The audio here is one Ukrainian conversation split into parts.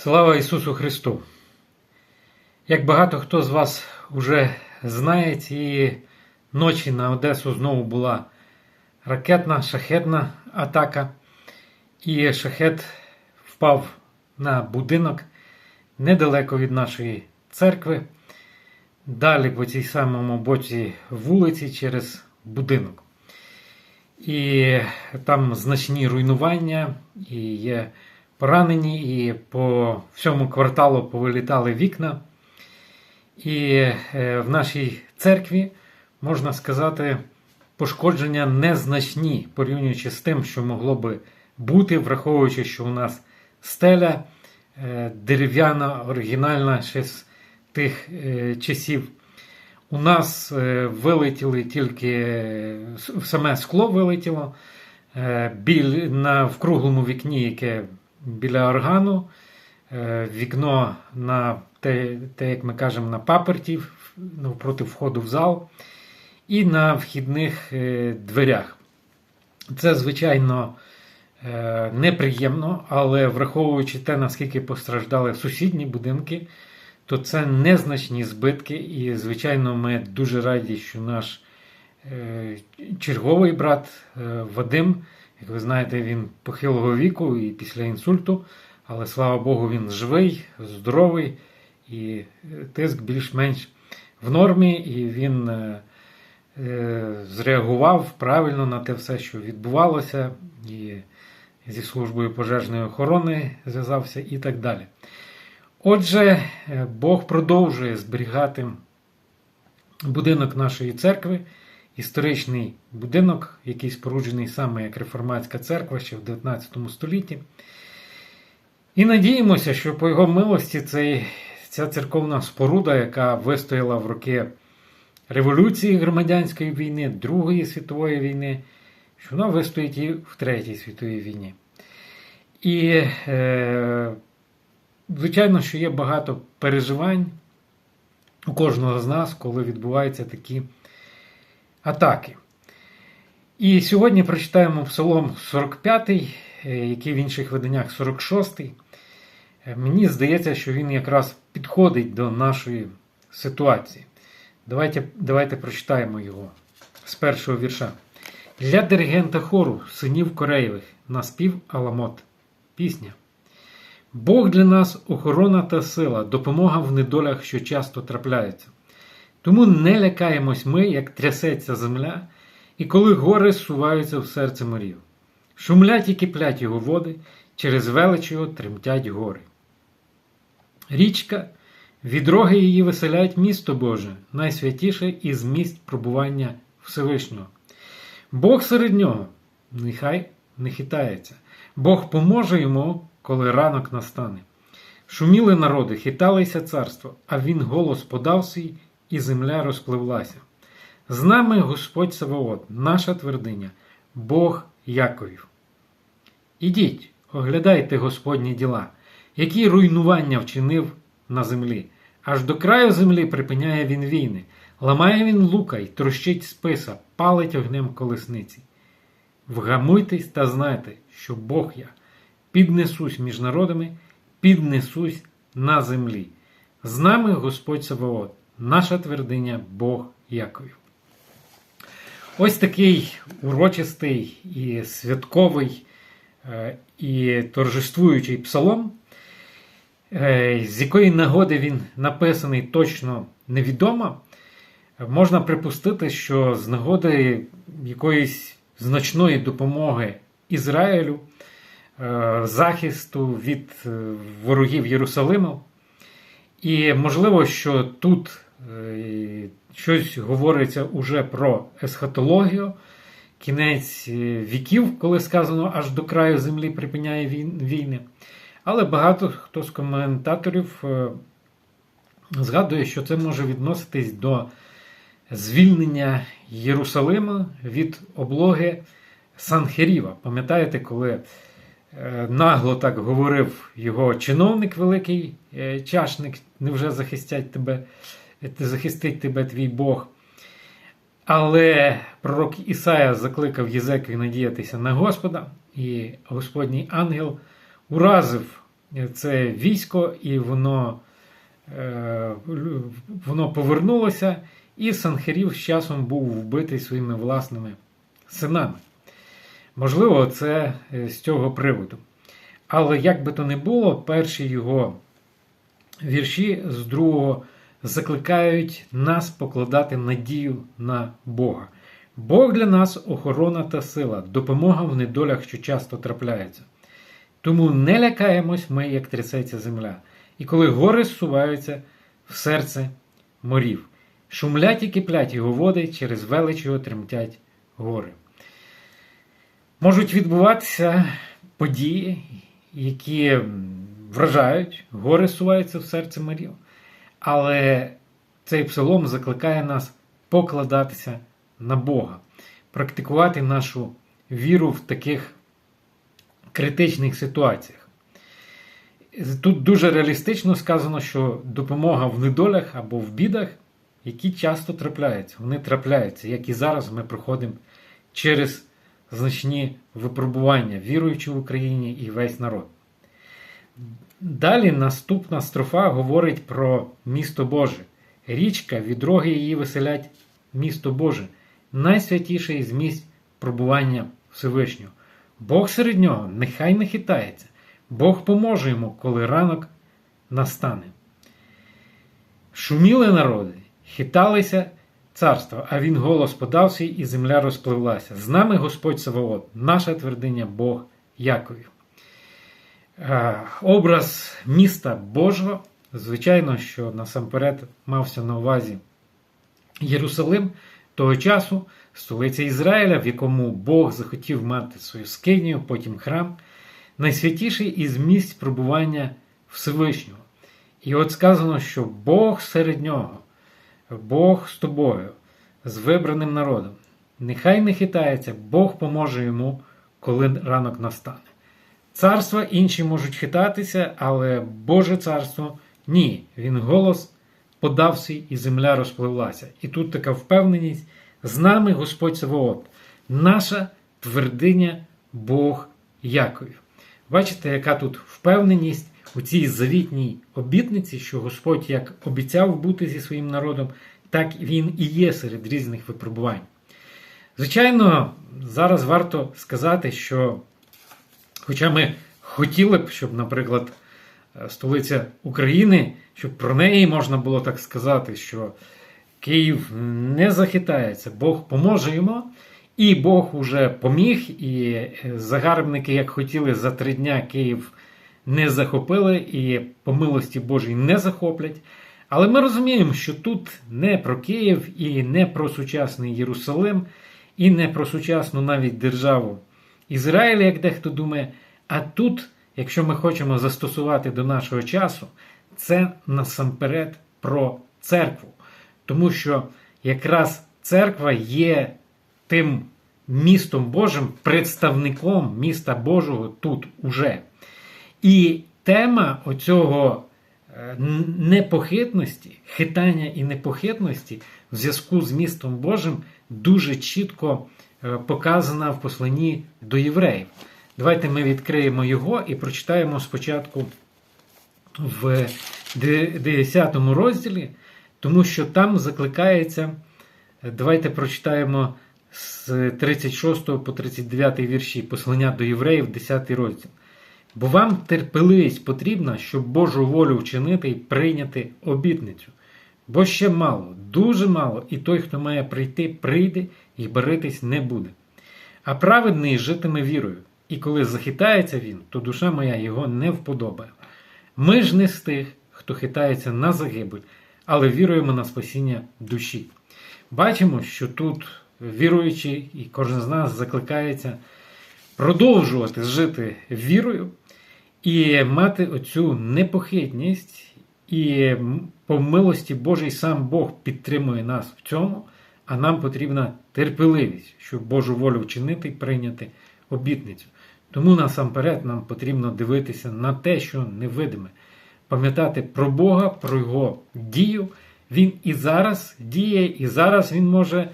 Слава Ісусу Христу! Як багато хто з вас вже знає, цієї ночі на Одесу знову була ракетна шахетна атака, і шахет впав на будинок недалеко від нашої церкви, далі по цій самому боці вулиці через будинок. І там значні руйнування, і є поранені, і по всьому кварталу повилітали вікна. І е, в нашій церкві, можна сказати, пошкодження незначні, порівнюючи з тим, що могло би бути, враховуючи, що у нас стеля е, дерев'яна, оригінальна ще з тих е, часів. У нас вилетіли тільки саме скло вилетіло біль, на, в круглому вікні, яке біля органу, е, вікно на те, те, як ми кажемо, на паперті навпроти входу в зал, і на вхідних е, дверях. Це, звичайно, е, неприємно, але враховуючи те, наскільки постраждали сусідні будинки, то це незначні збитки. І, звичайно, ми дуже раді, що наш черговий брат Вадим, як ви знаєте, він похилого віку і після інсульту, але слава Богу, він живий, здоровий і е, тиск більш-менш в нормі, і він е, е, зреагував правильно на те все, що відбувалося, і зі службою пожежної охорони зв'язався і так далі. Отже, Бог продовжує зберігати будинок нашої церкви, історичний будинок, який споруджений саме як реформатська церква ще в 19 столітті. І надіємося, що по його милості цей, ця церковна споруда, яка вистояла в роки революції громадянської війни, Другої світової війни, що вона вистоїть і в Третій світовій війні. І, е, звичайно, що є багато переживань у кожного з нас, коли відбуваються такі атаки. І сьогодні прочитаємо Псалом 45, е, який в інших виданнях 46. Е, Мені здається, що він якраз підходить до нашої ситуації. Давайте, давайте прочитаємо його з першого вірша. Для диригента хору, синів Кореєвих, на спів Аламот. Пісня. Бог для нас охорона та сила, допомога в недолях, що часто трапляються. Тому не лякаємось ми, як трясеться земля, і коли гори суваються в серце морів. Шумлять і киплять його води, через велич його тремтять гори. Річка, відроги її веселяють місто Боже, найсвятіше із місць пробування Всевишнього. Бог серед нього, нехай не хитається. Бог поможе йому, коли ранок настане. Шуміли народи, хиталися царство, а він голос подав свій, і земля розпливлася. З нами Господь Саваот, наша твердиня, Бог Яковів. Ідіть, оглядайте Господні діла, які руйнування вчинив на землі. Аж до краю землі припиняє він війни, ламає він лука й трощить списа, палить огнем колесниці. Вгамуйтесь та знайте, що Бог я, піднесусь між народами, піднесусь на землі. З нами Господь Саваот, наша твердиня, Бог Яковів. Ось такий урочистий і святковий е, і торжествуючий псалом, е, з якої нагоди він написаний точно невідомо. Можна припустити, що з нагоди якоїсь значної допомоги Ізраїлю, е, захисту від ворогів Єрусалиму. І можливо, що тут щось говориться уже про есхатологію, кінець е, віків, коли сказано аж до краю землі припиняє війни. Але багато хто з коментаторів е, згадує, що це може відноситись до звільнення Єрусалима від облоги Санхеріва. Пам'ятаєте, коли е, нагло так говорив його чиновник великий е, чашник, невже захистять тебе, е, захистить тебе твій Бог. Але пророк Ісая закликав Єзекію надіятися на Господа, і Господній ангел уразив це військо, і воно, е, воно повернулося, і Санхерів з часом був вбитий своїми власними синами. Можливо, це е, з цього приводу. Але як би то не було, перші його вірші з другого закликають нас покладати надію на Бога. Бог для нас охорона та сила, допомога в недолях, що часто трапляються. Тому не лякаємось ми, як трясеться земля, і коли гори зсуваються в серце морів, шумлять і киплять його води, через велич його тремтять гори. Можуть відбуватися події, які вражають, гори суваються в серце морів. Але цей псалом закликає нас покладатися на Бога, практикувати нашу віру в таких критичних ситуаціях. Тут дуже реалістично сказано, що допомога в недолях або в бідах, які часто трапляються. Вони трапляються, як і зараз ми проходимо через значні випробування, віруючи в Україні і весь народ. Далі наступна строфа говорить про місто Боже. Річка, відроги її веселять місто Боже, найсвятіше із місць пробування Всевишнього. Бог серед нього нехай не хитається, Бог поможе йому, коли ранок настане. Шуміли народи, хиталися царства, а він голос подався, і земля розпливлася. З нами Господь Саваот, наша твердиня Бог Яковів. Е, образ міста Божого, звичайно, що насамперед мався на увазі Єрусалим того часу, столиця Ізраїля, в якому Бог захотів мати свою скинію, потім храм, найсвятіший із місць пробування Всевишнього. І от сказано, що Бог серед нього, Бог з тобою, з вибраним народом. Нехай не хитається, Бог поможе йому, коли ранок настане. Царства інші можуть хитатися, але Боже царство ні. Він голос подався, і земля розпливлася. І тут така впевненість: з нами Господь Савоот, наша твердиня Бог Яковів. Бачите, яка тут впевненість у цій завітній обітниці, що Господь як обіцяв бути зі своїм народом, так він і є серед різних випробувань. Звичайно, зараз варто сказати, що Хоча ми хотіли б, щоб, наприклад, е, столиця України, щоб про неї можна було так сказати, що Київ не захитається, Бог поможе йому, і Бог уже поміг, і е, загарбники, як хотіли, за три дня Київ не захопили і по милості Божій не захоплять. Але ми розуміємо, що тут не про Київ і не про сучасний Єрусалим, і не про сучасну навіть державу Ізраїль, як дехто думає. А тут, якщо ми хочемо застосувати до нашого часу, це насамперед про церкву. Тому що якраз церква є тим містом Божим, представником міста Божого тут уже. І тема оцього е, непохитності, хитання і непохитності в зв'язку з містом Божим дуже чітко показана в посланні до євреїв. Давайте ми відкриємо його і прочитаємо спочатку в 10 розділі, тому що там закликається. Давайте прочитаємо з 36 по 39 вірші послання до євреїв, 10 розділ. Бо вам терпеливість потрібна, щоб Божу волю вчинити і прийняти обітницю. Бо ще мало, дуже мало, і той, хто має прийти, прийде і баритись не буде. А праведний житиме вірою. І коли захитається він, то душа моя його не вподобає. Ми ж не з тих, хто хитається на загибель, але віруємо на спасіння душі. Бачимо, що тут віруючий, і кожен з нас закликається продовжувати жити вірою і мати оцю непохитність, і по милості Божій сам Бог підтримує нас в цьому, а нам потрібна терпеливість, щоб Божу волю вчинити і прийняти обітницю. Тому насамперед нам потрібно дивитися на те, що невидиме, пам'ятати про Бога, про Його дію. Він і зараз діє, і зараз Він може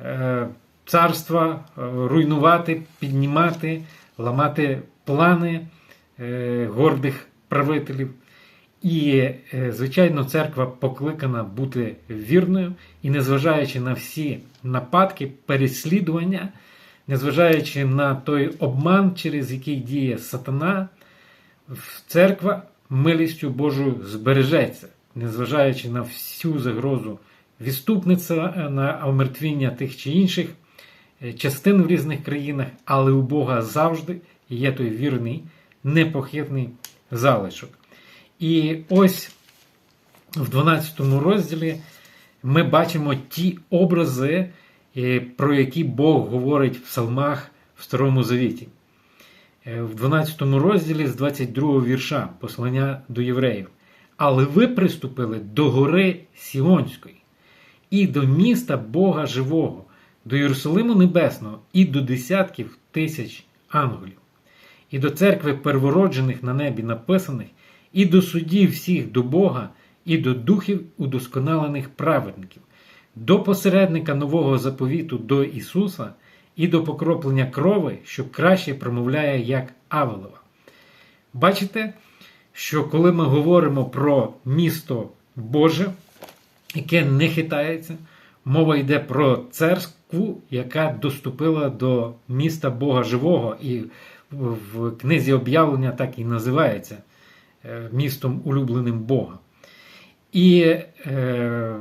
е, царства е, руйнувати, піднімати, ламати плани е, гордих правителів. І, е, звичайно, церква покликана бути вірною і, незважаючи на всі нападки, переслідування, незважаючи на той обман, через який діє сатана, церква милістю Божою збережеться, незважаючи на всю загрозу відступниця на омертвіння тих чи інших е, частин в різних країнах, але у Бога завжди є той вірний, непохитний залишок. І ось в 12 розділі ми бачимо ті образи, е, про які Бог говорить в псалмах в Старому Завіті. Е, в 12 розділі з 22 вірша послання до євреїв. Але ви приступили до гори Сіонської, і до міста Бога Живого, до Єрусалиму Небесного, і до десятків тисяч ангелів, і до церкви первороджених на небі написаних, і до судів всіх до Бога, і до духів удосконалених праведників, до посередника нового заповіту до Ісуса і до покроплення крови, що краще промовляє як Авелова. Бачите, що коли ми говоримо про місто Боже, яке не хитається, мова йде про церкву, яка доступила до міста Бога Живого, і в книзі об'явлення так і називається містом улюбленим Бога. І е,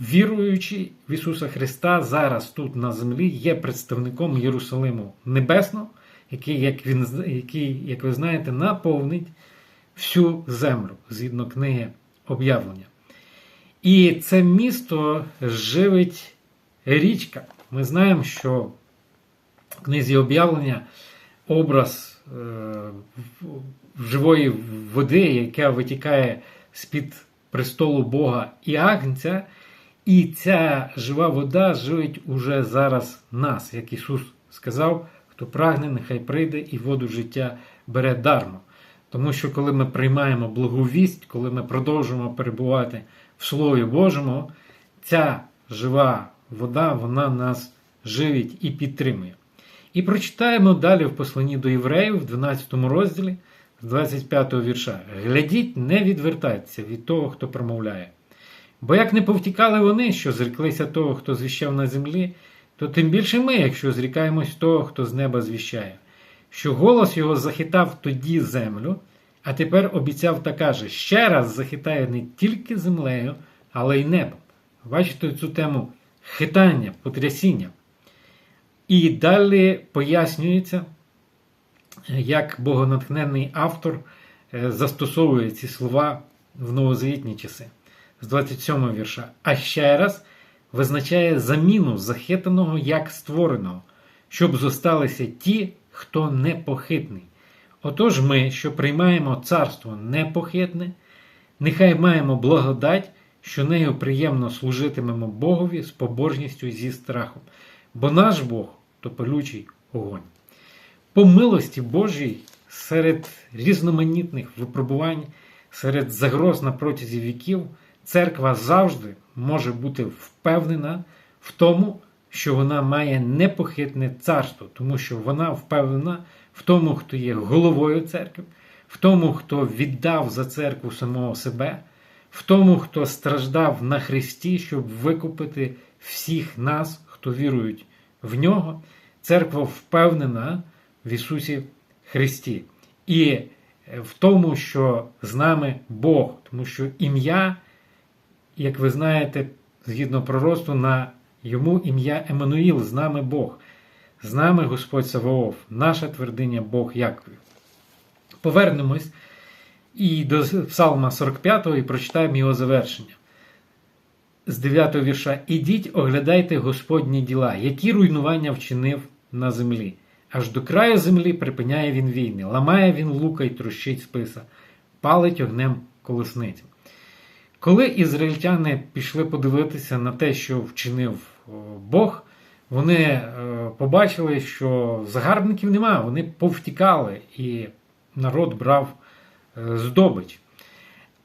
віруючи в Ісуса Христа зараз тут на землі є представником Єрусалиму Небесного, який, як він, який, як ви знаєте, наповнить всю землю згідно книги об'явлення. І це місто живить річка. Ми знаємо, що в книзі об'явлення образ е, живої води, яка витікає з-під престолу Бога і Агнця, і ця жива вода живить уже зараз нас, як Ісус сказав, хто прагне, нехай прийде і воду життя бере дармо. Тому що коли ми приймаємо благовість, коли ми продовжуємо перебувати в Слові Божому, ця жива вода, вона нас живить і підтримує. І прочитаємо далі в посланні до євреїв, в 12 розділі, з 25 вірша. Глядіть, не відвертайтеся від того, хто промовляє. Бо як не повтікали вони, що зреклися того, хто звіщав на землі, то тим більше ми, якщо зрікаємось того, хто з неба звіщає, що голос його захитав тоді землю, а тепер обіцяв та каже, ще раз захитає не тільки землею, але й небом. Бачите цю тему хитання, потрясіння. І далі пояснюється, як богонатхненний автор е, застосовує ці слова в новозавітні часи з 27 вірша. А ще раз визначає заміну захитаного як створеного, щоб зосталися ті, хто непохитний. Отож ми, що приймаємо царство непохитне, нехай маємо благодать, що нею приємно служитимемо Богові з побожністю зі страхом, бо наш Бог то палючий огонь. По милості Божій серед різноманітних випробувань, серед загроз на протязі віків, церква завжди може бути впевнена в тому, що вона має непохитне царство, тому що вона впевнена в тому, хто є головою церкви, в тому, хто віддав за церкву самого себе, в тому, хто страждав на Христі, щоб викупити всіх нас, хто вірують в нього. Церква впевнена в Ісусі Христі. І в тому, що з нами Бог, тому що ім'я, як ви знаєте, згідно пророцтву, на йому ім'я Еммануїл, з нами Бог. З нами Господь Саваоф, наша твердиня Бог Яковів. Повернемось і до Псалма 45 і прочитаємо його завершення. З 9 вірша. Ідіть, оглядайте Господні діла, які руйнування вчинив на землі. Аж до краю землі припиняє він війни, ламає він лука й трощить списа, палить огнем колесницю. Коли ізраїльтяни пішли подивитися на те, що вчинив Бог, вони е, побачили, що загарбників немає, вони повтікали, і народ брав е, здобич.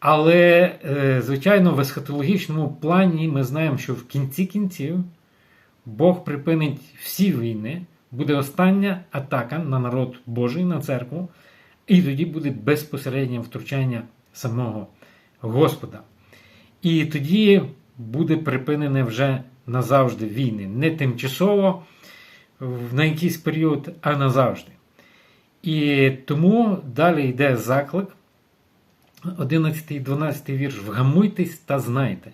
Але, е, звичайно, в есхатологічному плані ми знаємо, що в кінці кінців Бог припинить всі війни, буде остання атака на народ Божий, на церкву, І тоді буде безпосереднє втручання самого Господа. І тоді буде припинене вже назавжди війни. Не тимчасово на якийсь період, а назавжди. І тому далі йде заклик. 11 і 12 вірш. Вгамуйтесь та знайте,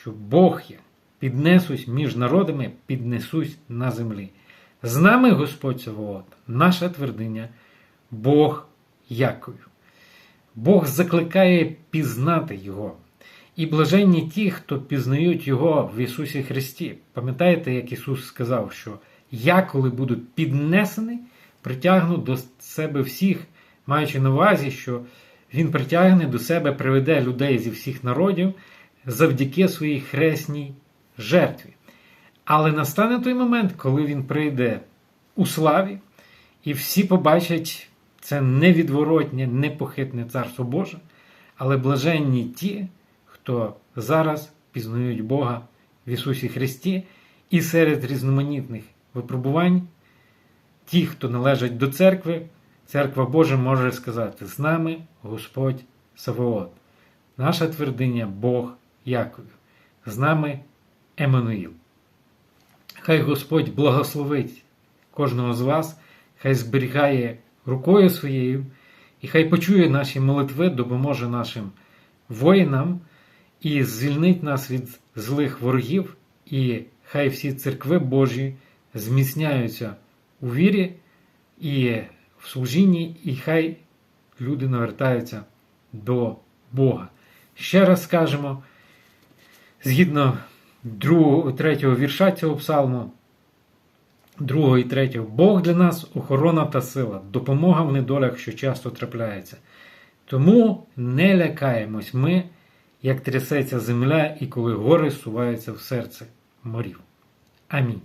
що Бог є, піднесусь між народами, піднесусь на землі. З нами Господь Савоот, наша твердиня, Бог Якою. Бог закликає пізнати Його. І блаженні ті, хто пізнають Його в Ісусі Христі. Пам'ятаєте, як Ісус сказав, що я, коли буду піднесений, притягну до себе всіх, маючи на увазі, що Він притягне до себе, приведе людей зі всіх народів завдяки своїй хресній жертві. Але настане той момент, коли Він прийде у славі, і всі побачать це невідворотнє, непохитне Царство Боже, але блаженні ті, хто зараз пізнають Бога в Ісусі Христі, і серед різноманітних випробувань, ті, хто належать до церкви, церква Божа може сказати: з нами Господь Савоот, наша твердиня Бог Якою, з нами Еммануїл. Хай Господь благословить кожного з вас, хай зберігає рукою своєю, і хай почує наші молитви, допоможе нашим воїнам і звільнить нас від злих ворогів, і хай всі церкви Божі зміцняються у вірі і в служінні, і хай люди навертаються до Бога. Ще раз скажемо, згідно другого, третього вірша цього псалму, другого і третього, Бог для нас охорона та сила, допомога в недолях, що часто трапляється. Тому не лякаємось ми, як трясеться земля і коли гори суваються в серце морів. Амінь.